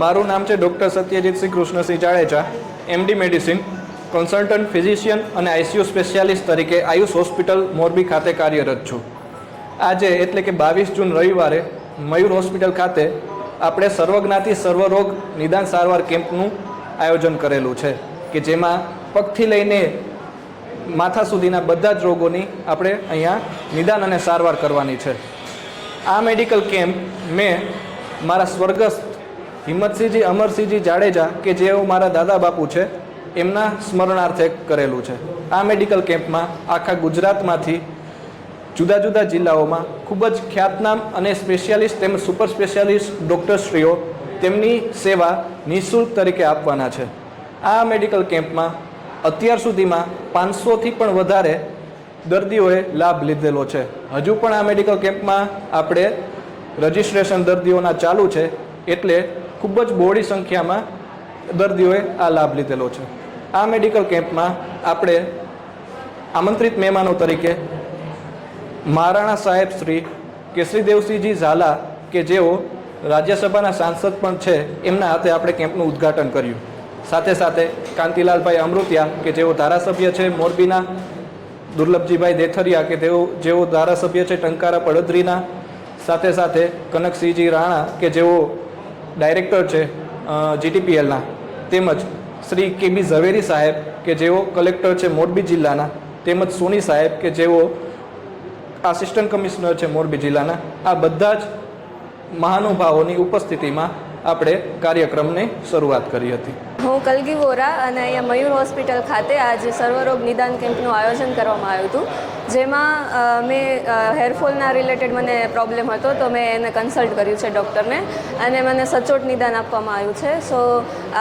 મારું નામ છે doctor Satyajitsinh Krishnasinh Jadeja MD medicine consultant physician અને આઈસીયુ સ્પેશિયાલિસ્ટ તરીકે આયુષ હોસ્પિટલ મોરબી ખાતે કાર્યરત છું. આજે એટલે કે બાવીસ જૂન રવિવારે મયુર હોસ્પિટલ ખાતે આપણે સર્વજ્ઞાતિ, સર્વરોગ નિદાન સારવાર કેમ્પનું આયોજન કરેલું છે, કે જેમાં પગથી લઈને માથા સુધીના બધા જ રોગોની આપણે અહીંયા નિદાન અને સારવાર કરવાની છે. આ મેડિકલ કેમ્પ મેં મારા સ્વર્ગસ્થ હિંમતસિંહજી, અમરસિંહજી જાડેજા કે જેઓ મારા દાદા બાપુ છે, એમના સ્મરણાર્થે કરેલું છે. આ મેડિકલ કેમ્પમાં આખા ગુજરાતમાંથી જુદા જુદા જિલ્લાઓમાં ખૂબ જ ખ્યાતનામ અને સ્પેશિયાલિસ્ટ તેમજ સુપર સ્પેશિયાલિસ્ટ ડૉક્ટરશ્રીઓ તેમની સેવા નિઃશુલ્ક તરીકે આપવાના છે. આ મેડિકલ કેમ્પમાં અત્યાર સુધીમાં પાંચસોથી પણ વધારે દર્દીઓએ લાભ લીધેલો છે. હજુ પણ આ મેડિકલ કેમ્પમાં આપણે રજિસ્ટ્રેશન દર્દીઓના ચાલુ છે, એટલે ખૂબ જ બહોળી સંખ્યામાં દર્દીઓએ આ લાભ લીધેલો છે. આ મેડિકલ કેમ્પમાં આપણે આમંત્રિત મહેમાનો તરીકે મહારાણા સાહેબ શ્રી કેસરીદેવસિંહજી ઝાલા કે જેઓ રાજ્યસભાના સાંસદ પણ છે, એમના હાથે આપણે કેમ્પનું ઉદ્ઘાટન કર્યું. સાથે સાથે કાંતિલાલભાઈ અમૃતિયા કે જેઓ ધારાસભ્ય છે, મોરબીના દુર્લભજીભાઈ દેથરિયા કે તેઓ, જેઓ ધારાસભ્ય છે ટંકારા પડદરીના, સાથે સાથે કનકસિંહજી રાણા કે જેઓ ડાયરેક્ટર છે જીટીપીએલના તેમજ શ્રી કે બી ઝવેરી સાહેબ, કે જેઓ કલેક્ટર છે મોરબી જિલ્લાના. તેમજ સોની સાહેબ, કે જેઓ આસિસ્ટન્ટ કમિશનર છે મોરબી જિલ્લાના. આ બધા જ મહાનુભાવોની ઉપસ્થિતિમાં આપણે કાર્યક્રમની શરૂઆત કરી હતી. હું કલગી વોરા અને અહીંયા મયુર હોસ્પિટલ ખાતે આજે સર્વરોગ નિદાન કેમ્પનું આયોજન કરવામાં આવ્યું હતું. જેમાં મેં હેરફોલના રિલેટેડ મને પ્રોબ્લેમ હતો, તો મેં એને કન્સલ્ટ કર્યું છે ડૉક્ટરને અને મને સચોટ નિદાન આપવામાં આવ્યું છે. સો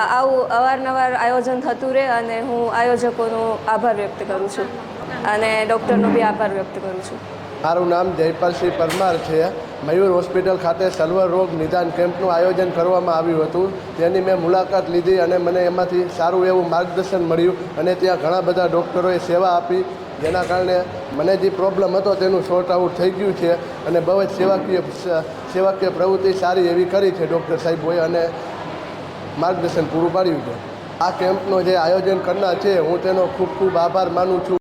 આવું અવારનવાર આયોજન થતું રહે અને હું આયોજકોનો આભાર વ્યક્ત કરું છું. અને ડૉક્ટરનો બી આભાર વ્યક્ત કરું છું. મારું નામ જયપાલસિંહ પરમાર છે. મયુર હોસ્પિટલ ખાતે સર્વ રોગ નિદાન કેમ્પનું આયોજન કરવામાં આવ્યું હતું. તેની મેં મુલાકાત લીધી અને મને એમાંથી સારું એવું માર્ગદર્શન મળ્યું અને ત્યાં ઘણા બધા ડૉક્ટરોએ સેવા આપી. જેના કારણે મને જે પ્રોબ્લેમ હતો તેનું શોર્ટ આઉટ થઈ ગયું છે અને બહુ જ સેવાકીય સેવાકીય પ્રવૃત્તિ સારી એવી કરી છે ડૉક્ટર સાહેબોએ અને માર્ગદર્શન પૂરું પાડ્યું છે. આ કેમ્પનું જે આયોજન કરનાર છે, હું તેનો ખૂબ ખૂબ આભાર માનું છું.